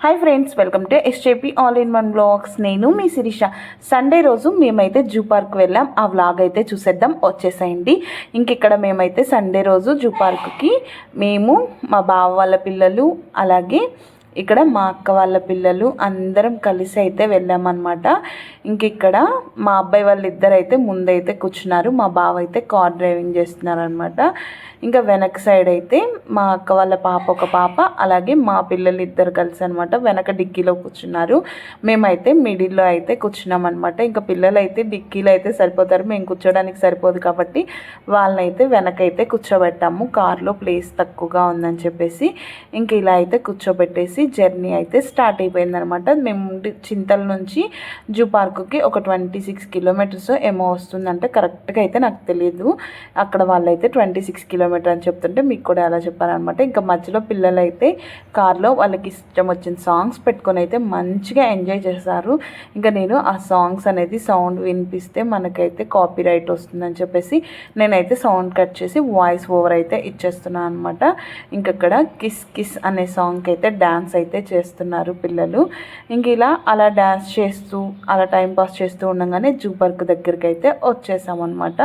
Hi friends welcome to SJP all in one blogs నేను మీ Sirisha. Sunday రోజు మేమైతే జూ పార్క్ వెళ్ళాం. ఆ వ్లాగ్ అయితే చూసేద్దాం. వచ్చేసేయండి. ఇంకెక్కడ మేమైతే సండే రోజు జూ పార్క్కి మేము మా బావ వాళ్ళ పిల్లలు అలాగే ఇక్కడ మా అక్క వాళ్ళ పిల్లలు అందరం కలిసి అయితే వెళ్ళామన్నమాట. ఇంక ఇక్కడ మా అబ్బాయి వాళ్ళు ఇద్దరు అయితే ముందైతే కూర్చున్నారు. మా బావ అయితే కార్ డ్రైవింగ్ చేస్తున్నారు అనమాట ఇంకా వెనక సైడ్ అయితే మా అక్క వాళ్ళ పాప ఒక పాప అలాగే మా పిల్లలు ఇద్దరు కలిసి అనమాట వెనక డిక్కీలో కూర్చున్నారు. మేమైతే మిడిల్లో అయితే కూర్చున్నాం అనమాట ఇంకా పిల్లలు అయితే డిక్కీలో అయితే సరిపోతారు. మేము కూర్చోడానికి సరిపోదు కాబట్టి వాళ్ళనైతే వెనకైతే కూర్చోబెట్టాము. కార్లో ప్లేస్ తక్కువగా ఉందని చెప్పేసి ఇంక ఇలా అయితే కూర్చోబెట్టేసి జర్నీ అయితే స్టార్ట్ అయిపోయిందనమాట. మేము చింతల నుంచి జూ పార్కుకి ఒక ట్వంటీ సిక్స్ కిలోమీటర్స్ ఏమో వస్తుందంటే కరెక్ట్గా అయితే నాకు తెలియదు అక్కడ వాళ్ళైతే ట్వంటీ సిక్స్ కిలోమీటర్ అని చెప్తుంటే మీకు కూడా అలా చెప్పారనమాట. ఇంకా మధ్యలో పిల్లలు అయితే కార్లో వాళ్ళకి ఇష్టం వచ్చిన సాంగ్స్ పెట్టుకొని అయితే మంచిగా ఎంజాయ్ చేశారు. ఇంకా నేను ఆ సాంగ్స్ అనేది సౌండ్ వినిపిస్తే మనకైతే కాపీ రైట్ వస్తుందని చెప్పేసి నేనైతే సౌండ్ కట్ చేసి వాయిస్ ఓవర్ అయితే ఇచ్చేస్తున్నాను అనమాట ఇంకక్కడ కిస్ కిస్ అనే సాంగ్కి అయితే డ్యాన్స్ అయితే చేస్తున్నారు పిల్లలు. ఇంక ఇలా అలా డ్యాన్స్ చేస్తూ అలా టైంపాస్ చేస్తూ ఉండగానే జూ పార్క్ దగ్గరికి అయితే వచ్చేసామన్నమాట.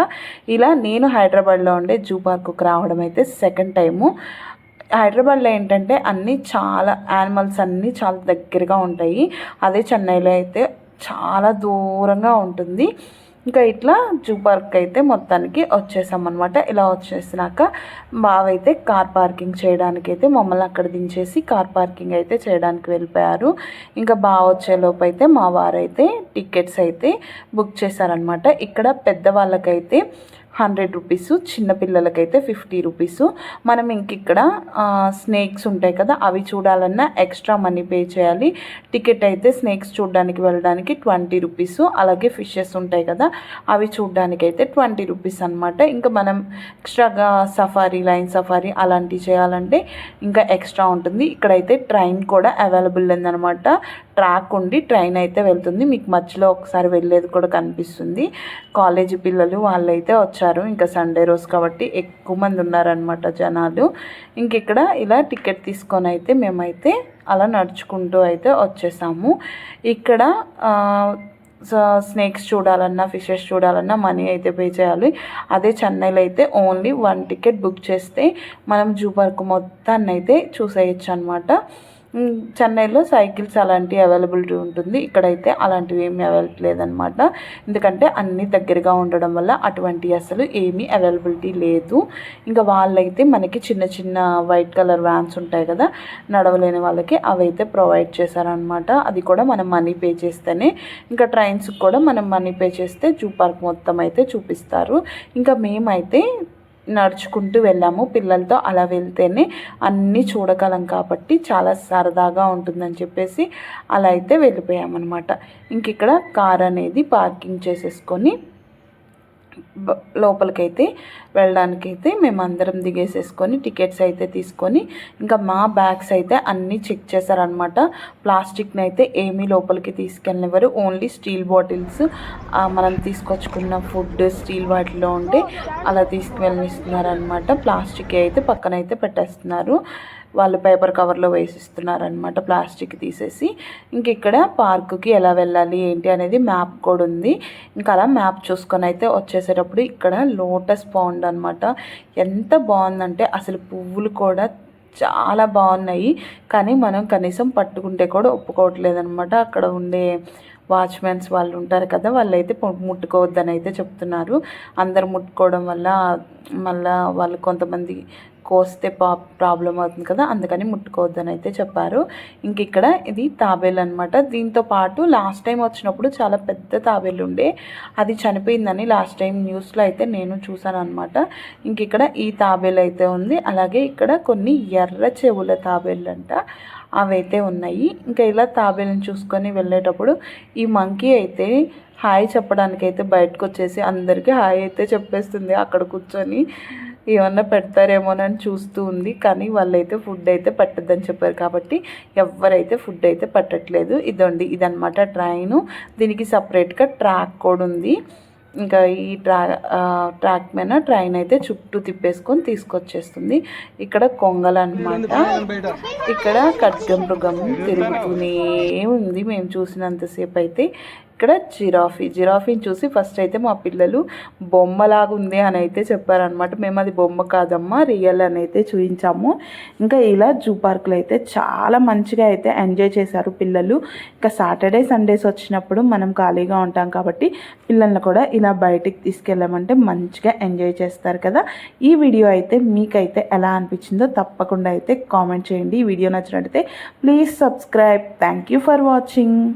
ఇలా నేను హైదరాబాద్లో ఉండే జూ పార్కుకు రావడం అయితే సెకండ్ టైము. హైదరాబాద్లో ఏంటంటే అన్నీ చాలా యానిమల్స్ అన్నీ చాలా దగ్గరగా ఉంటాయి. అదే చెన్నైలో అయితే చాలా దూరంగా ఉంటుంది. ఇంకా ఇట్లా జూ పార్క్ అయితే మొత్తానికి వచ్చేసామన్నమాట. ఇలా వచ్చేసినాక బావైతే అయితే కార్ పార్కింగ్ చేయడానికి అయితే మమ్మల్ని అక్కడ దించేసి కార్ పార్కింగ్ అయితే చేయడానికి వెళ్ళిపోయారు. ఇంకా బావ వచ్చేలోపు అయితే మా వారైతే టికెట్స్ అయితే బుక్ చేశారనమాట ఇక్కడ పెద్దవాళ్ళకైతే హండ్రెడ్ రూపీస్ చిన్నపిల్లలకైతే ఫిఫ్టీ రూపీస్. మనం ఇంక ఇక్కడ స్నేక్స్ ఉంటాయి కదా అవి చూడాలన్నా ఎక్స్ట్రా మనీ పే చేయాలి. టికెట్ అయితే స్నేక్స్ చూడడానికి వెళ్ళడానికి ట్వంటీ రూపీస్ అలాగే ఫిషెస్ ఉంటాయి కదా అవి చూడడానికి అయితే ట్వంటీ రూపీస్ అనమాట ఇంకా మనం ఎక్స్ట్రాగా సఫారీ లైన్ సఫారీ అలాంటివి చేయాలంటే ఇంకా ఎక్స్ట్రా ఉంటుంది. ఇక్కడైతే ట్రైన్ కూడా అవైలబుల్ ఉందన్నమాట. ట్రాక్ ఉండి ట్రైన్ అయితే వెళ్తుంది. మీకు మధ్యలో ఒకసారి వెళ్ళేది కూడా కనిపిస్తుంది. కాలేజీ పిల్లలు వాళ్ళైతే వచ్చారు. ఇంకా సండే రోజు కాబట్టి ఎక్కువ మంది ఉన్నారనమాట జనాలు. ఇంక ఇక్కడ ఇలా టికెట్ తీసుకొని అయితే మేమైతే అలా నడుచుకుంటూ అయితే వచ్చేసాము. ఇక్కడ స్నేక్స్ చూడాలన్నా ఫిషెస్ చూడాలన్నా మనీ అయితే పే చేయాలి. అదే చెన్నైలో అయితే ఓన్లీ వన్ టికెట్ బుక్ చేస్తే మనం జూ పార్క్ మొత్తాన్ని అయితే చూసేయచ్చు అనమాట చెన్నైలో సైకిల్స్ అలాంటివి అవైలబిలిటీ ఉంటుంది. ఇక్కడైతే అలాంటివి ఏమీ అవైలబిలిటీ లేదనమాట ఎందుకంటే అన్నీ దగ్గరగా ఉండడం వల్ల అటువంటి అసలు ఏమీ అవైలబిలిటీ లేదు. ఇంకా వాళ్ళైతే మనకి చిన్న చిన్న వైట్ కలర్ వ్యాన్స్ ఉంటాయి కదా నడవలేని వాళ్ళకి అవి అయితే ప్రొవైడ్ చేశారనమాట అది కూడా మనం మనీ పే చేస్తేనే. ఇంకా ట్రైన్స్కి కూడా మనం మనీ పే చేస్తే జూ పార్క్ మొత్తం అయితే చూపిస్తారు. ఇంకా మేమైతే నడుచుకుంటూ వెళ్ళాము. పిల్లలతో అలా వెళ్తేనే అన్నీ చూడగలం కాబట్టి చాలా సరదాగా ఉంటుందని చెప్పేసి అలా అయితే వెళ్ళిపోయామన్నమాట. ఇంక ఇక్కడ కార్ అనేది పార్కింగ్ చేసేసుకొని లోపలికైతే వెళ్ళడానికైతే మేము అందరం దిగేసేసుకొని టికెట్స్ అయితే తీసుకొని ఇంకా మా బ్యాగ్స్ అయితే అన్నీ చెక్ చేశారనమాట ప్లాస్టిక్ని అయితే ఏమీ లోపలికి తీసుకెళ్ళనివ్వరు. ఓన్లీ స్టీల్ బాటిల్స్ మనం తీసుకొచ్చుకున్న ఫుడ్ స్టీల్ వాటిలో ఉంటే అలా తీసుకువెళ్ళనిస్తున్నారనమాట ప్లాస్టిక్ అయితే పక్కన అయితే పెట్టేస్తున్నారు. వాళ్ళు పేపర్ కవర్లో వేసిస్తున్నారనమాట ప్లాస్టిక్ తీసేసి. ఇంక ఇక్కడ పార్కుకి ఎలా వెళ్ళాలి ఏంటి అనేది మ్యాప్ కూడా ఉంది. ఇంకా అలా మ్యాప్ చూసుకొని అయితే వచ్చేసేటప్పుడు ఇక్కడ లోటస్ పాండ్ అనమాట ఎంత బాగుందంటే అసలు పువ్వులు కూడా చాలా బాగున్నాయి. కానీ మనం కనీసం పట్టుకుంటే కూడా ఒప్పుకోవట్లేదు అనమాట అక్కడ ఉండే వాచ్మెన్స్ వాళ్ళు ఉంటారు కదా వాళ్ళైతే ముట్టుకోవద్దని అయితే చెప్తున్నారు. అందరు ముట్టుకోవడం వల్ల మళ్ళా వాళ్ళు కొంతమంది కోస్తే పా ప్రాబ్లం అవుతుంది కదా అందుకని ముట్టుకోవద్దని అయితే చెప్పారు. ఇంక ఇక్కడ ఇది తాబేలు అనమాట దీంతో పాటు లాస్ట్ టైం వచ్చినప్పుడు చాలా పెద్ద తాబేలు ఉండే అది చనిపోయిందని లాస్ట్ టైం న్యూస్లో అయితే నేను చూశాను అనమాట ఇంక ఇక్కడ ఈ తాబేలు అయితే ఉంది. అలాగే ఇక్కడ కొన్ని ఎర్ర చెవుల తాబేళ్ళు అంట అవైతే ఉన్నాయి. ఇంకా ఇలా తాబేలను చూసుకొని వెళ్ళేటప్పుడు ఈ మంకీ అయితే హాయ్ చెప్పడానికి అయితే బయటకు వచ్చేసి అందరికీ హాయ్ అయితే చెప్పేస్తుంది. అక్కడ కూర్చొని ఏమన్నా పెడతారేమోనని చూస్తూ ఉంది. కానీ వాళ్ళైతే ఫుడ్ అయితే పెట్టద్దని చెప్పారు కాబట్టి ఎవరైతే ఫుడ్ అయితే పెట్టట్లేదు. ఇదండి ఇదనమాట ట్రైను దీనికి సపరేట్గా ట్రాక్ కూడా ఉంది. ఇంకా ఈ ట్రా ట్రాక్ మీద ట్రైన్ అయితే చుట్టూ తిప్పేసుకొని తీసుకొచ్చేస్తుంది. ఇక్కడ కొంగలు అనమాట ఇక్కడ ఖడ్గమృగం తిరుగుతూనే ఉంది. మేము చూసినంతసేపు అయితే ఇక్కడ జిరాఫీ. జిరాఫీని చూసి ఫస్ట్ అయితే మా పిల్లలు బొమ్మలాగా ఉంది అని అయితే చెప్పారనమాట మేము అది బొమ్మ కాదమ్మా రియల్ అని అయితే చూపించాము ఇంకా ఇలా జూ పార్క్లో అయితే చాలా మంచిగా అయితే ఎంజాయ్ చేశారు పిల్లలు. ఇంకా సాటర్డే సండేస్ వచ్చినప్పుడు మనం ఖాళీగా ఉంటాం కాబట్టి పిల్లల్ని కూడా ఇలా బయటికి తీసుకెళ్ళామంటే మంచిగా ఎంజాయ్ చేస్తారు కదా. ఈ వీడియో అయితే మీకైతే ఎలా అనిపించిందో తప్పకుండా అయితే కామెంట్ చేయండి. ఈ వీడియో నచ్చినట్టయితే please subscribe. Thank you for watching.